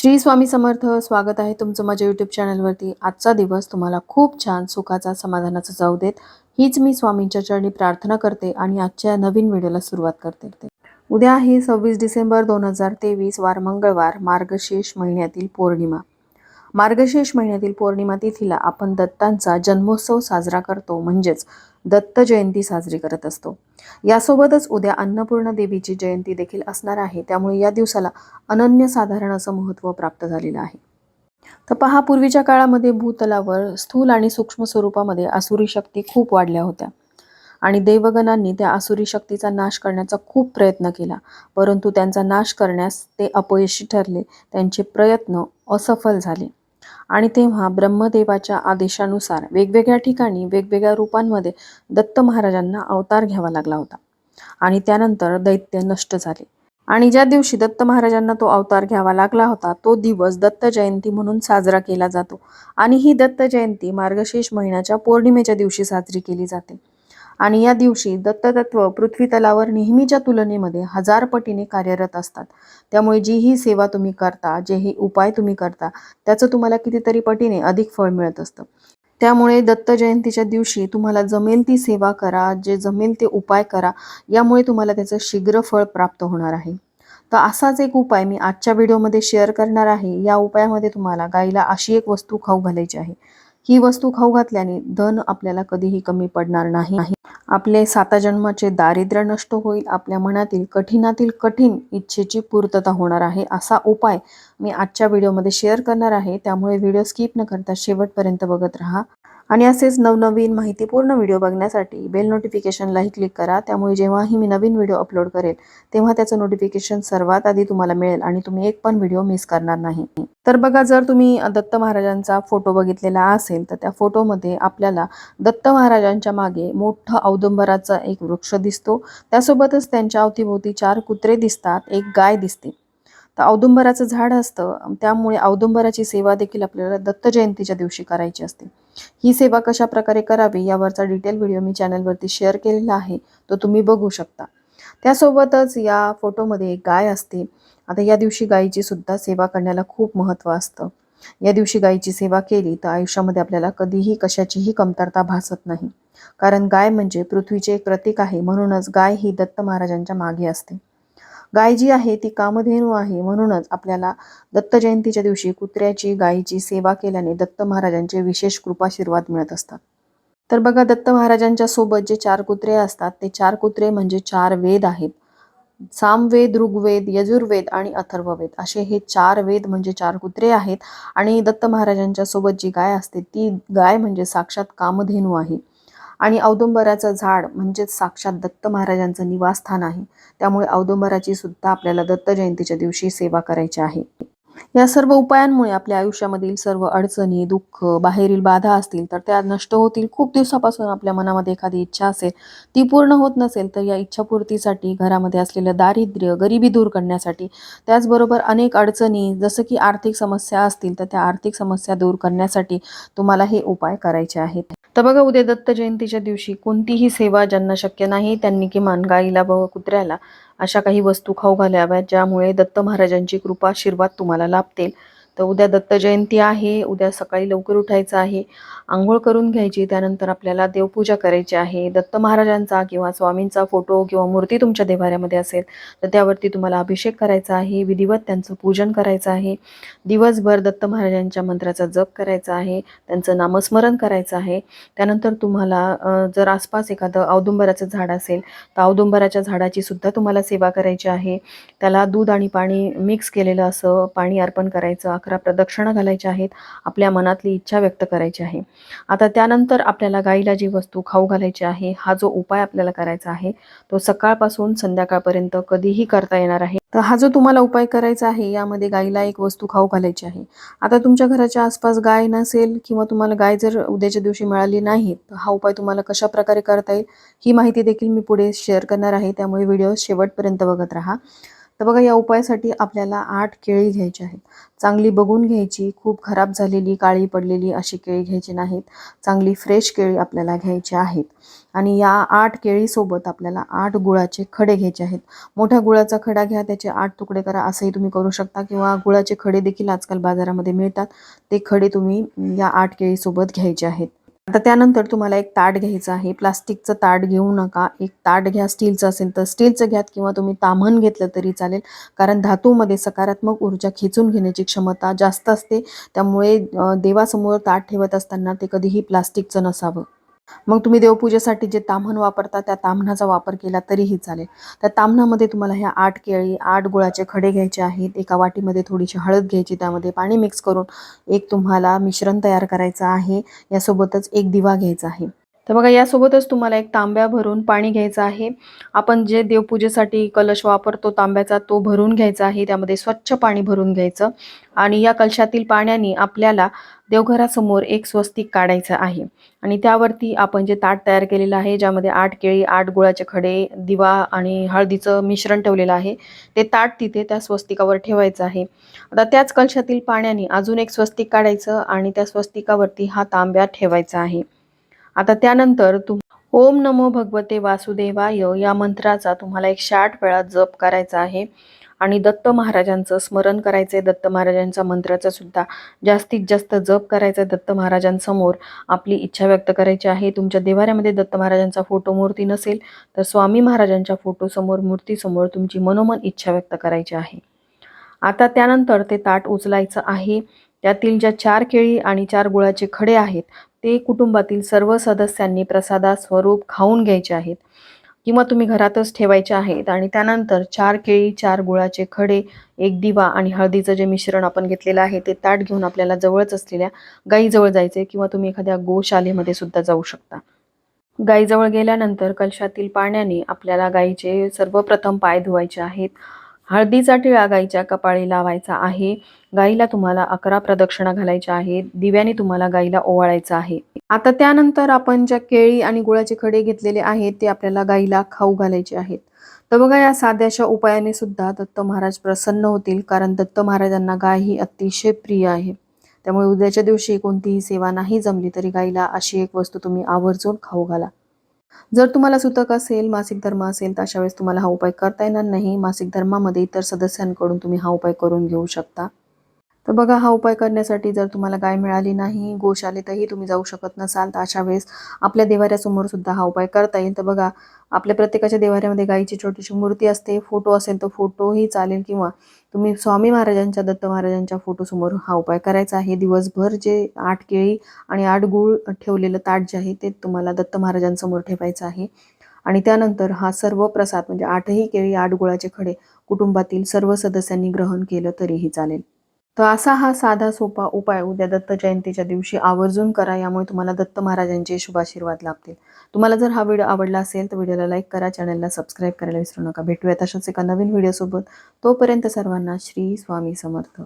श्री स्वामी समर्थ स्वागत आहे तुमचं माझ्या यूट्यूब चॅनलवरती आजचा दिवस तुम्हाला खूप छान सुखाचा समाधानाचा जाऊ देत. हीच मी स्वामींच्या चरणी प्रार्थना करते आणि आजच्या नवीन व्हिडिओला सुरुवात करते. उद्या आहे सव्वीस डिसेंबर दोन हजार तेवीस वार मंगळवार मार्गशीर्ष महिन्यातील पौर्णिमा. मार्गशीर्ष महिन्यातील पौर्णिमा तिथीला आपण दत्तांचा जन्मोत्सव साजरा करतो म्हणजेच दत्त जयंती साजरी करत असतो. यासोबतच उद्या अन्नपूर्णा देवीची जयंती देखील असणार आहे. त्यामुळे या दिवसाला अनन्यसाधारण असं महत्त्व प्राप्त झालेलं आहे. तर पहा पूर्वीच्या काळामध्ये भूतलावर स्थूल आणि सूक्ष्म स्वरूपामध्ये असुरी शक्ती खूप वाढल्या होत्या. आणि देवगणांनी त्या असुरी शक्तीचा नाश करण्याचा खूप प्रयत्न केला. परंतु त्यांचा नाश करण्यास ते अपयशी ठरले. त्यांचे प्रयत्न असफल झाले. आणि तेव्हा ब्रह्मदेवाच्या आदेशानुसार वेगवेगळ्या ठिकाणी वेगवेगळ्या रूपांमध्ये दत्त महाराजांना अवतार घ्यावा लागला होता. आणि त्यानंतर दैत्य नष्ट झाले. आणि ज्या दिवशी दत्त महाराजांना तो अवतार घ्यावा लागला होता तो दिवस दत्त जयंती म्हणून साजरा केला जातो. आणि ही दत्त जयंती मार्गशीर्ष महिन्याच्या पौर्णिमेच्या दिवशी साजरी केली जाते. आणि या दिवशी दत्ततत्व पृथ्वी तलावर नेहमीच्या तुलनेमध्ये हजार पटीने कार्यरत असतात. त्यामुळे जी ही सेवा तुम्ही करता जे ही उपाय तुम्ही करता त्याचं तुम्हाला कितीतरी पटीने अधिक फळ मिळत असतं. त्यामुळे दत्त जयंतीच्या दिवशी तुम्हाला जमेल ती सेवा करा जे जमेल ते उपाय करा यामुळे तुम्हाला त्याचं शीघ्र फळ प्राप्त होणार आहे. तर असाच एक उपाय मी आजच्या व्हिडिओमध्ये शेअर करणार आहे. या उपायामध्ये तुम्हाला गाईला अशी एक वस्तू खाऊ घालायची आहे. ही वस्तू खाऊ घातल्याने धन आपल्याला कधीही कमी पडणार नाही. आपले साता जन्माचे दारिद्र्य नष्ट होईल आपल्या मनातील कठीणातील कठीण इच्छेची पूर्तता होणार आहे असा उपाय मी आजच्या व्हिडिओमध्ये शेअर करणार आहे. त्यामुळे व्हिडिओ स्किप न करता शेवटपर्यंत बघत राहा. आणि असेच नवनवीन माहितीपूर्ण व्हिडिओ बघण्यासाठी बेल नोटिफिकेशनलाही क्लिक करा. त्यामुळे जेव्हाही मी नवीन व्हिडिओ अपलोड करेल तेव्हा त्याचं नोटिफिकेशन सर्वात आधी तुम्हाला मिळेल आणि तुम्ही एक पण व्हिडिओ मिस करणार नाही. तर बघा जर तुम्ही दत्त महाराजांचा फोटो बघितलेला असेल तर त्या फोटोमध्ये आपल्याला दत्त महाराजांच्या मागे मोठं औदुंबराचा एक वृक्ष दिसतो. त्यासोबतच त्यांच्या अवतीभोवती चार कुत्रे दिसतात एक गाय दिसते. तर औदुंबराचं झाड असतं. त्यामुळे औदुंबराची सेवा देखील आपल्याला दत्त जयंतीच्या दिवशी करायची असते. ही सेवा कशा प्रकारे करावी यावरचा डिटेल व्हिडिओ मी चॅनलवरती शेअर केलेला आहे. तो तुम्ही बघू शकता. त्यासोबतच या फोटोमध्ये एक गाय असते. आता या दिवशी गायीची सुद्धा सेवा करण्याला खूप महत्त्व असतं. या दिवशी गायीची सेवा केली तर आयुष्यामध्ये आपल्याला कधीही कशाचीही कमतरता भासत नाही. कारण गाय म्हणजे पृथ्वीचे एक प्रतीक आहे. म्हणूनच गाय ही दत्त महाराजांच्या मागे असते. गाय जी आहे ती कामधेनू आहे. म्हणूनच आपल्याला दत्त जयंतीच्या दिवशी कुत्र्याची गायीची सेवा केल्याने दत्त महाराजांचे विशेष कृपाशीर्वाद मिळत असतात. तर बघा दत्त महाराजांच्या सोबत जे चार कुत्रे असतात ते चार कुत्रे म्हणजे चार वेद आहेत. सामवेद ऋग्वेद यजुर्वेद आणि अथर्ववेद. असे हे चार वेद म्हणजे चार कुत्रे आहेत. आणि दत्त महाराजांच्या सोबत जी गाय असते ती गाय म्हणजे साक्षात कामधेनू आहे. आणि औदुंबराचं झाड म्हणजेच साक्षात दत्त महाराजांचं निवासस्थान आहे. त्यामुळे औदुंबराची सुद्धा आपल्याला दत्त जयंतीच्या दिवशी सेवा करायची आहे. या सर्व उपायांमुळे आपल्या आयुष्यामधील सर्व अडचणी दुःख बाहेरील बाधा असतील तर त्या नष्ट होतील. खूप दिवसापासून आपल्या मनामध्ये एखादी इच्छा असेल ती पूर्ण होत नसेल तर या इच्छापूर्तीसाठी घरामध्ये असलेलं दारिद्र्य गरिबी दूर करण्यासाठी त्याचबरोबर अनेक अडचणी जसं की आर्थिक समस्या असतील तर त्या आर्थिक समस्या दूर करण्यासाठी तुम्हाला हे उपाय करायचे आहेत. तर बघा उद्या दत्त जयंतीच्या दिवशी कोणतीही सेवा ज्यांना शक्य नाही त्यांनी किमान गाईला व कुत्र्याला अशा काही वस्तू खाऊ घालाव्यात ज्यामुळे दत्त महाराजांची कृपा आशीर्वाद तुम्हाला लाभतील. तर उद्या दत्त जयंती आहे उद्या सकाळी लवकर उठायचं आहे आंघोळ करून घ्यायची त्यानंतर आपल्याला देवपूजा करायची आहे. दत्त महाराजांचा किंवा स्वामींचा फोटो किंवा मूर्ती तुमच्या देवाऱ्यामध्ये असेल तर त्यावरती तुम्हाला अभिषेक करायचा आहे विधिवत त्यांचं पूजन करायचं आहे. दिवसभर दत्त महाराजांच्या मंत्राचा जप करायचा आहे त्यांचं नामस्मरण करायचं आहे. त्यानंतर तुम्हाला जर आसपास एखादं औदुंबराचं झाड असेल तर औदुंबराच्या झाडाची सुद्धा तुम्हाला सेवा करायची आहे. त्याला दूध आणि पाणी मिक्स केलेलं असं पाणी अर्पण करायचं अकरा प्रदक्षिणा घालायच्या आहेत आपल्या मनातली इच्छा व्यक्त करायची आहे. आता त्यानंतर आपल्याला गाईला जी वस्तू खाऊ घालायची आहे हा जो उपाय आपल्याला करायचा आहे तो सकाळपासून संध्याकाळपर्यंत कधीही करता येणार आहे. तर हा जो तुम्हाला उपाय करायचा आहे यामध्ये गाईला एक वस्तू खाऊ घालायची आहे. आता तुमच्या घराच्या आसपास गाय नसेल किंवा तुम्हाला गाय जर उद्याच्या दिवशी मिळाली नाही तर हा उपाय तुम्हाला कशा प्रकारे करता येईल ही माहिती देखील मी पुढे शेअर करणार आहे. त्यामुळे व्हिडिओ शेवटपर्यंत बघत राहा. तर बघा या उपायासाठी आपल्याला आठ केळी घ्यायची आहेत. चांगली बघून घ्यायची खूप खराब झालेली काळी पडलेली अशी केळी घ्यायची नाहीत. चांगली फ्रेश केळी आपल्याला घ्यायची आहेत. आणि या आठ केळीसोबत आपल्याला आठ गुळाचे खडे घ्यायचे आहेत. मोठ्या गुळाचा खडा घ्या त्याचे आठ तुकडे करा असंही तुम्ही करू शकता. किंवा गुळाचे खडे देखील आजकाल बाजारामध्ये मिळतात. ते खडे तुम्ही या आठ केळीसोबत घ्यायचे आहेत. आता त्यानंतर तुम्हाला एक ताट घ्यायचं आहे. प्लास्टिकचं ताट घेऊ नका. एक ताट घ्या स्टीलचं असेल तर स्टीलचं घ्यात किंवा तुम्ही ताम्हण घेतलं तरी चालेल. कारण धातूमध्ये सकारात्मक ऊर्जा खेचून घेण्याची क्षमता जास्त असते. त्यामुळे देवासमोर ताट ठेवत असताना ते कधीही प्लास्टिकचं नसावं. मग तुम्ही देवपूजेसाठी जे ताम्हण वापरता त्या ताम्हणाचा वापर केला तरीही चालेल. त्या ताम्हणामध्ये तुम्हाला ह्या आठ केळी आठ गुळाचे खडे घ्यायचे आहेत. एका वाटीमध्ये थोडीशी हळद घ्यायची त्यामध्ये पाणी मिक्स करून एक तुम्हाला मिश्रण तयार करायचं आहे. यासोबतच एक दिवा घ्यायचा आहे. तर बघा यासोबतच तुम्हाला एक तांब्या भरून पाणी घ्यायचं आहे. आपण जे देवपूजेसाठी कलश वापरतो तांब्याचा तो भरून घ्यायचा आहे. त्यामध्ये स्वच्छ पाणी भरून घ्यायचं आणि या कलशातील पाण्याने आपल्याला देवघरासमोर एक स्वस्तिक काढायचं आहे. आणि त्यावरती आपण जे ताट तयार केलेलं आहे ज्यामध्ये आठ केळी आठ गुळाचे खडे दिवा आणि हळदीचं मिश्रण ठेवलेलं आहे ते ताट तिथे त्या स्वस्तिकावर ठेवायचं आहे. आता त्याच कलशातील पाण्याने अजून एक स्वस्तिक काढायचं आणि त्या स्वस्तिकावरती हा तांब्या ठेवायचा आहे. आता त्यानंतर तुम ओम नमो भगवते वासुदेवाय या मंत्राचा तुम्हाला एकशे आठ वेळा जप करायचा आहे. आणि दत्त महाराजांचं स्मरण करायचं आहे दत्त महाराजांच्या मंत्राचा सुद्धा जास्तीत जास्त जप करायचा आहे दत्त महाराजांसमोर. आपली इच्छा व्यक्त करायची आहे. तुमच्या देवाऱ्यामध्ये दत्त महाराजांचा फोटो मूर्ती नसेल तर स्वामी महाराजांच्या फोटोसमोर मूर्तीसमोर तुमची मनोमन इच्छा व्यक्त करायची आहे. आता त्यानंतर ते ताट उचलायचं आहे. त्यातील ज्या चार केळी आणि चार गुळाचे खडे आहेत ते कुटुंबातील सर्व सदस्यांनी प्रसादा स्वरूप खाऊन घ्यायचे आहेत. किंवा तुम्ही घरातच ठेवायचे आहेत आणि त्यानंतर चार केळी चार गुळाचे खडे एक दिवा आणि हळदीचं जे मिश्रण आपण घेतलेलं आहे ते ताट घेऊन आपल्याला जवळच असलेल्या गाईजवळ जायचे किंवा तुम्ही एखाद्या गोशालेमध्ये सुद्धा जाऊ शकता. गाईजवळ गेल्यानंतर कलशातील पाण्याने आपल्याला गाईचे सर्वप्रथम पाय धुवायचे आहेत. हळदीचा टिळा गाईच्या कपाळी लावायचा आहे. गाईला तुम्हाला अकरा प्रदक्षिणा घालायच्या आहेत. दिव्याने तुम्हाला गाईला ओवाळायचं आहे. आता त्यानंतर आपण ज्या केळी आणि गुळाचे खडे घेतलेले आहेत ते आपल्याला गाईला खाऊ घालायचे आहेत. तर बघा या साध्याशा उपायाने सुद्धा दत्त महाराज प्रसन्न होतील कारण दत्त महाराजांना गाय ही अतिशय प्रिय आहे. त्यामुळे उद्याच्या दिवशी कोणतीही सेवा नाही जमली तरी गाईला अशी एक वस्तू तुम्ही आवर्जून खाऊ घाला. जर तुम्हाला सुतक असेल मासिक धर्म असेल तर अशा वेळेस तुम्हाला हा उपाय करता येणार नाही. मासिक धर्मामध्ये इतर सदस्यांकडून तुम्ही हा उपाय करून घेऊ शकता. तर बघा हा उपाय करण्यासाठी जर तुम्हाला गाय मिळाली नाही गोशालेतही तुम्ही जाऊ शकत नसाल तर अशा वेळेस आपल्या देवाऱ्यासमोर सुद्धा हा उपाय करता येईल. तर बघा आपल्या प्रत्येकाच्या देवाऱ्यामध्ये गायीची छोटीशी मूर्ती असते. फोटो असेल तर फोटोही चालेल किंवा तुम्ही स्वामी महाराजांच्या दत्त महाराजांच्या फोटोसमोर हा उपाय करायचा आहे. दिवसभर जे आठ केळी आणि आठ गुळ ठेवलेलं ताट जे आहे ते तुम्हाला दत्त महाराजांसमोर ठेवायचं आहे. आणि त्यानंतर हा सर्व प्रसाद म्हणजे आठही केळी आठ गुळाचे खडे कुटुंबातील सर्व सदस्यांनी ग्रहण केलं तरीही चालेल. तर असा हा साधा सोपा उपाय उद्या दत्त जयंतीच्या दिवशी आवर्जून करा. यामुळे तुम्हाला दत्त महाराजांचे शुभाशीर्वाद लाभतील. तुम्हाला जर हा व्हिडिओ आवडला असेल तर व्हिडिओला लाईक करा चॅनलला सबस्क्राईब करायला विसरू नका. भेटूया तशाच एका नवीन व्हिडिओसोबत. तोपर्यंत सर्वांना श्री स्वामी समर्थ.